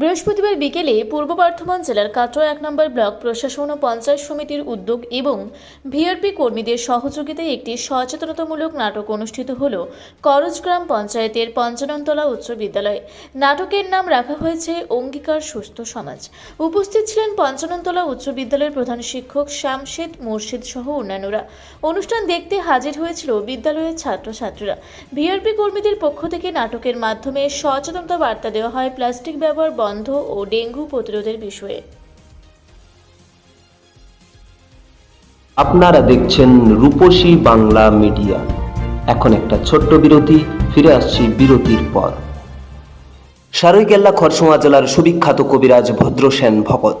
বৃহস্পতিবার বিকেলে পূর্ব বর্ধমান জেলার কাটোয়া এক নম্বর ব্লক প্রশাসন ও পঞ্চায়েত সমিতির উদ্যোগ এবং ভিআরপি কর্মীদের সহযোগিতায় একটি সচেতনতামূলক নাটক অনুষ্ঠিত হল করজগ্রাম পঞ্চায়েতের পঞ্চাননতলা উচ্চ বিদ্যালয়ে। নাটকের নাম রাখা হয়েছে অঙ্গীকার সুস্থ সমাজ। উপস্থিত ছিলেন পঞ্চাননতলা উচ্চ বিদ্যালয়ের প্রধান শিক্ষক শামশেদ মুর্শিদ সহ অন্যান্যরা। অনুষ্ঠান দেখতে হাজির হয়েছিল বিদ্যালয়ের ছাত্রছাত্রীরা। ভিআরপি কর্মীদের পক্ষ থেকে নাটকের মাধ্যমে সচেতনতা বার্তা দেওয়া হয়। প্লাস্টিক ব্যবহার বন্ধ ও ডেঙ্গু প্রতিরোধের বিষয়ে। আপনারা দেখছেন রূপসী বাংলা মিডিয়া। এখন একটা ছোট্ট বিরতি, ফিরে আসছি বিরতির পর। সারৈকেল্লা খরসোয়া জেলার সুবিখ্যাত কবিরাজ Bhadrasen Bhakat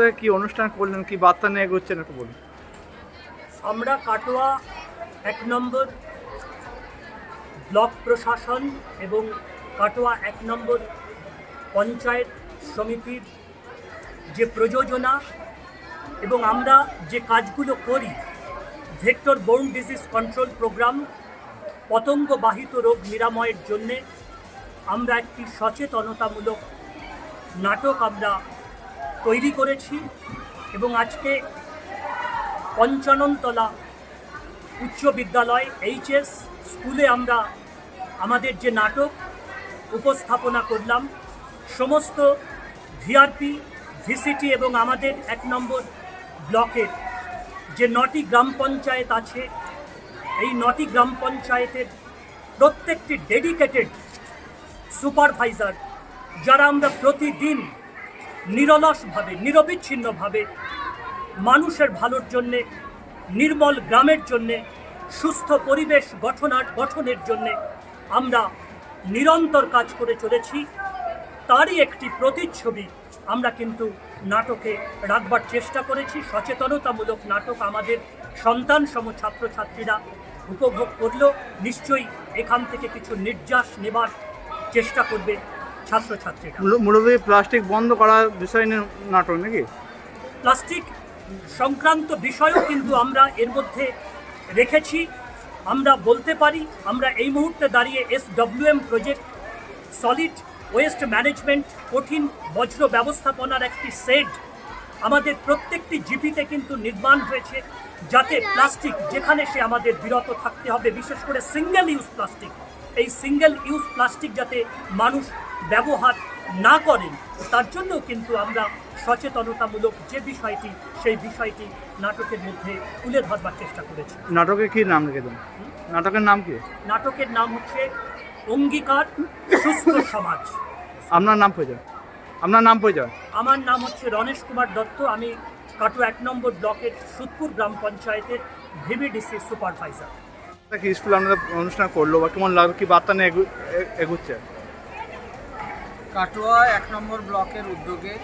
কোথায় কি অনুষ্ঠান করলেন, কি বার্তা নিয়ে এগোচ্ছেন একটু বলুন। আমরা কাটোয়া এক নম্বর ব্লক প্রশাসন এবং কাটোয়া এক নম্বর পঞ্চায়েত সমিতির যে প্রযোজনা এবং আমরা যে কাজগুলো করি, vector borne disease control programme, পতঙ্গবাহিত রোগ নিরাময়ের জন্যে আমরা একটি সচেতনতামূলক নাটক আমরা তৈরি করেছি এবং আজকে পঞ্চাননতলা উচ্চ বিদ্যালয় এইচএস স্কুলে আমরা আমাদের যে নাটক উপস্থাপনা করলাম, সমস্ত ভিআরপি, ভিসিটি এবং আমাদের এক নম্বর ব্লকের যে নটি গ্রাম পঞ্চায়েত আছে, এই নটি গ্রাম পঞ্চায়েতের প্রত্যেকটি ডেডিকেটেড সুপারভাইজার যারা আমরা প্রতিদিন নিরলসভাবে, নিরবিচ্ছিন্নভাবে মানুষের ভালোর জন্যে, নির্মল গ্রামের জন্যে, সুস্থ পরিবেশ গঠনার গঠনের জন্যে আমরা নিরন্তর কাজ করে চলেছি। তারই একটি প্রতিচ্ছবি আমরা কিন্তু নাটকে রাখবার চেষ্টা করেছি। সচেতনতামূলক নাটক আমাদের সন্তান সম ছাত্রছাত্রীরা উপভোগ করল। নিশ্চয়ই এখান থেকে কিছু নির্যাস নেবার চেষ্টা করবে। ছাত্রছাত্রীরা। মূল- মূলত প্লাস্টিক বন্ধ করার বিষয় নিয়ে নাটক নাকি? প্লাস্টিক সংক্রান্ত বিষয়ও কিন্তু আমরা এর মধ্যে রেখেছি। আমরা বলতে পারি আমরা এই মুহূর্তে দাঁড়িয়ে S WM project solid waste management কঠিন বজ্র ব্যবস্থাপনার একটি সেট আমাদের প্রত্যেকটি জিপিতে কিন্তু নির্মাণ হয়েছে যাতে প্লাস্টিক যেখানে সে আমাদের বিরত থাকতে হবে বিশেষ করে সিঙ্গেল ইউজ প্লাস্টিক এই সিঙ্গেল ইউজ প্লাস্টিক যাতে মানুষ ব্যবহার না করেন তার জন্য কিন্তু আমরা সচেতনতামূলক যে বিষয়টি সেই বিষয়টি নাটকের মধ্যে তুলে ধরবার চেষ্টা করেছি। নাটকে কি নাম রেখে দেন? নাটকের নাম কি? নাটকের নাম হচ্ছে অঙ্গীকার সুস্থ সমাজ। আপনার নাম পরিচয় আপনার নাম পরিচয় আমার নাম হচ্ছে রণেশ কুমার দত্ত। আমি কাটু এক নম্বর ব্লকের সুদপুর গ্রাম পঞ্চায়েতের ভিভিডিসি সুপারভাইজার। কি স্কুল আপনারা অনুষ্ঠান করল বা কেমন লাগল? কি বার্তা নিয়ে এগোচ্ছে? কাটোয়া এক নম্বর ব্লকের উদ্যোগে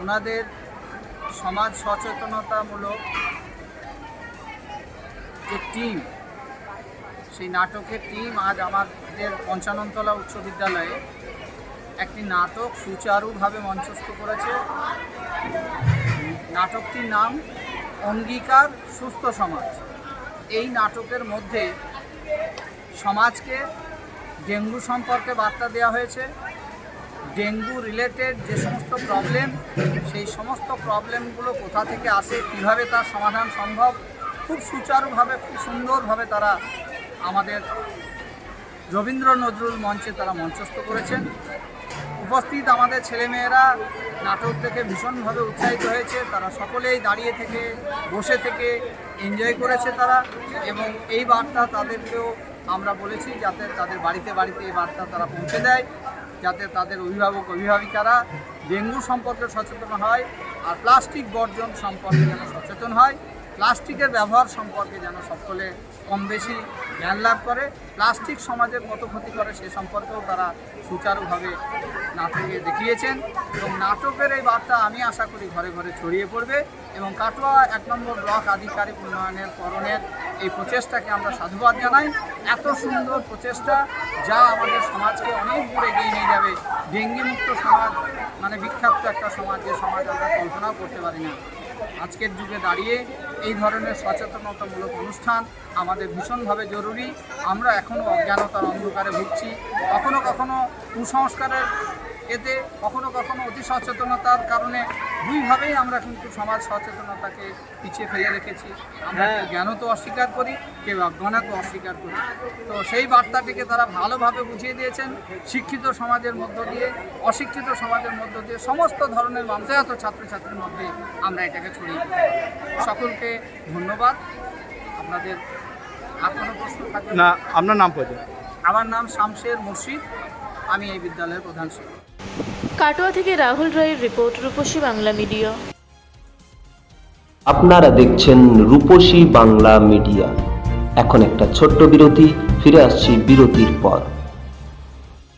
ওনাদের সমাজ সচেতনতামূলক যে টিম, সেই নাটকের টিম আজ আমাদের পঞ্চাননতলা উচ্চ বিদ্যালয়ে একটি নাটক সুচারুভাবে মঞ্চস্থ করেছে। নাটকটির নাম অঙ্গীকার সুস্থ সমাজ। এই নাটকের মধ্যে সমাজকে ডেঙ্গু সম্পর্কে বার্তা দেওয়া হয়েছে। ডেঙ্গু রিলেটেড যে সমস্ত প্রবলেম সেই সমস্ত প্রবলেমগুলো কোথা থেকে আসে, কীভাবে তার সমাধান সম্ভব, খুব সুচারুভাবে, খুব সুন্দরভাবে তারা আমাদের রবীন্দ্র নজরুল মঞ্চে তারা মঞ্চস্থ করেছেন। উপস্থিত আমাদের ছেলেমেয়েরা নাটক থেকে ভীষণভাবে উৎসাহিত হয়েছে। তারা সকলেই দাঁড়িয়ে থেকে, বসে থেকে এনজয় করেছে তারা এবং এই বার্তা তাদেরকেও আমরা বলেছি যাতে তাদের বাড়িতে বাড়িতে এই বার্তা তারা পৌঁছে দেয়, যাতে তাদের অভিভাবক, অভিভাবিকারা ডেঙ্গু সম্পর্কে সচেতন হয় আর প্লাস্টিক বর্জন সম্পর্কে যেন সচেতন হয়। প্লাস্টিকের ব্যবহার সম্পর্কে যেন সকলে কম বেশি জ্ঞান লাভ করে। প্লাস্টিক সমাজের কত ক্ষতি করে সে সম্পর্কেও তারা সুচারুভাবে নাটকে দেখিয়েছেন এবং নাটকের এই বার্তা আমি আশা করি ঘরে ঘরে ছড়িয়ে পড়বে এবং কাটোয়া এক নম্বর ব্লক আধিকারিক উন্নয়নের করণের এই প্রচেষ্টাকে আমরা সাধুবাদ জানাই। এত সুন্দর প্রচেষ্টা যা আমাদের সমাজকে অনেক দূর এগিয়ে নিয়ে যাবে। ডেঙ্গি মুক্ত সমাজ মানে বিখ্যাত একটা সমাজ, যে সমাজ আমরা কল্পনাও করতে পারি না আজকের যুগে দাঁড়িয়ে এই ধরনের সচেতনতামূলক অনুষ্ঠান আমাদের ভীষণভাবে জরুরি। আমরা এখনও অজ্ঞানতার অন্ধকারে ভুগছি। কখনো কখনো কুসংস্কারের এতে কখনো কখনো অতি সচেতনতার কারণে দুইভাবেই আমরা কিন্তু সমাজ সচেতনতাকে পিছিয়ে ফেলে রেখেছি। আমরা কেউ তো অস্বীকার করি কেউ অজ্ঞানত অস্বীকার করি। তো সেই বার্তাটিকে তারা ভালোভাবে বুঝিয়ে দিয়েছেন। শিক্ষিত সমাজের মধ্য দিয়ে অশিক্ষিত সমাজের মধ্য দিয়ে সমস্ত ধরনের মানুষের ছাত্রছাত্রীর মধ্যে আমরা এটাকে ছড়িয়ে সকলকে ধন্যবাদ। আপনাদের আর কোনো প্রশ্ন থাকবে না আপনার নাম পরিচয় আমার নাম শামশের মুর্শিদ। আমি এই বিদ্যালয়ের প্রধান শিক্ষক। কাটোয়া থেকে রাহুল রায়ের রিপোর্ট, রূপসী বাংলা মিডিয়া। আপনারা দেখছেন রূপসী বাংলা মিডিয়া। এখন একটা ছোট্ট বিরতি, ফিরে আসছি বিরতির পর।